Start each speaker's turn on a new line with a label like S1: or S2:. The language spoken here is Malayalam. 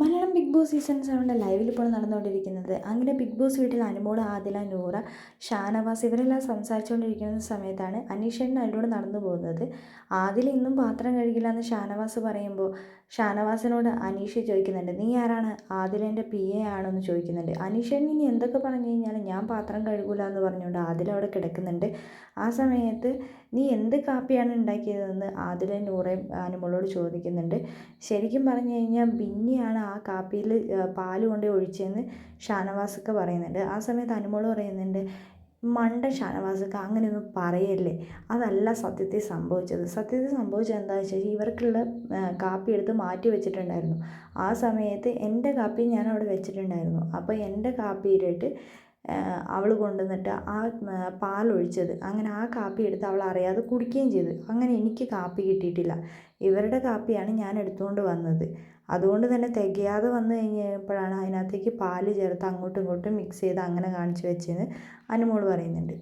S1: മലയാളം ബിഗ് ബോസ് സീസൺ സെവന്റെ ലൈവിൽ ഇപ്പോൾ നടന്നുകൊണ്ടിരിക്കുന്നത്. അങ്ങനെ ബിഗ് ബോസ് വീട്ടിൽ അനുമോട് ആദില നൂറ ഷാനവാസ് ഇവരെല്ലാം സംസാരിച്ചുകൊണ്ടിരിക്കുന്ന സമയത്താണ് അനീഷേട്ടൻ അതിലൂടെ നടന്നു പോകുന്നത്. ആദില ഇന്നും പാത്രം കഴുകില്ല എന്ന് ഷാനവാസ് പറയുമ്പോൾ ഷാനവാസിനോട് അനീഷ് ചോദിക്കുന്നുണ്ട് നീ ആരാണ്? ആദിലേന്റെ പി എ ആണോ എന്ന് ചോദിക്കുന്നുണ്ട്. അനീഷേട്ടൻ ഇനി എന്തൊക്കെ പറഞ്ഞു കഴിഞ്ഞാൽ ഞാൻ പാത്രം കഴുകില്ല എന്ന് പറഞ്ഞുകൊണ്ട് ആദില അവിടെ കിടക്കുന്നുണ്ട്. ആ സമയത്ത് നീ എന്ത് കാപ്പിയാണ് ഉണ്ടാക്കിയതെന്ന്? ആദില നൂറയും അനുമോളോട് ചോദിക്കുന്നുണ്ട്. ശരിക്കും പറഞ്ഞു കഴിഞ്ഞാൽ ബിന്നിയാണ് ആ കാപ്പിയിൽ പാൽ കൊണ്ട് ഒഴിച്ചതെന്ന് ഷാനവാസൊക്കെ പറയുന്നുണ്ട്. ആ സമയത്ത് അനുമോൾ പറയുന്നുണ്ട് മണ്ട ഷാനവാസൊക്കെ അങ്ങനെയൊന്നും പറയല്ലേ? അതല്ല സത്യത്തിൽ സംഭവിച്ചത്. സത്യത്തിൽ സംഭവിച്ചത് എന്താണെന്ന് വെച്ചാൽ ഇവർക്കുള്ള കാപ്പി എടുത്ത് മാറ്റി വെച്ചിട്ടുണ്ടായിരുന്നു. ആ സമയത്ത് എന്റെ കാപ്പി ഞാൻ അവിടെ വെച്ചിട്ടുണ്ടായിരുന്നു. അപ്പോൾ എന്റെ കാപ്പിയിലിട്ട് അവൾ കൊണ്ടുവന്നിട്ട് ആ പാലൊഴിച്ചത്. അങ്ങനെ ആ കാപ്പി എടുത്ത് അവൾ അറിയാതെ കുടിക്കുകയും ചെയ്തു. അങ്ങനെ എനിക്ക് കാപ്പി കിട്ടിയിട്ടില്ല. ഇവരുടെ കാപ്പിയാണ് ഞാൻ എടുത്തുകൊണ്ട് വന്നത്. അതുകൊണ്ട് തന്നെ തികയാതെ വന്നു കഴിഞ്ഞപ്പോഴാണ് അതിനകത്തേക്ക് പാൽ ചേർത്ത് അങ്ങോട്ടും ഇങ്ങോട്ടും മിക്സ് ചെയ്ത് അങ്ങനെ കാണിച്ചു വെച്ചതെന്ന് അനുമോൾ പറയുന്നുണ്ട്.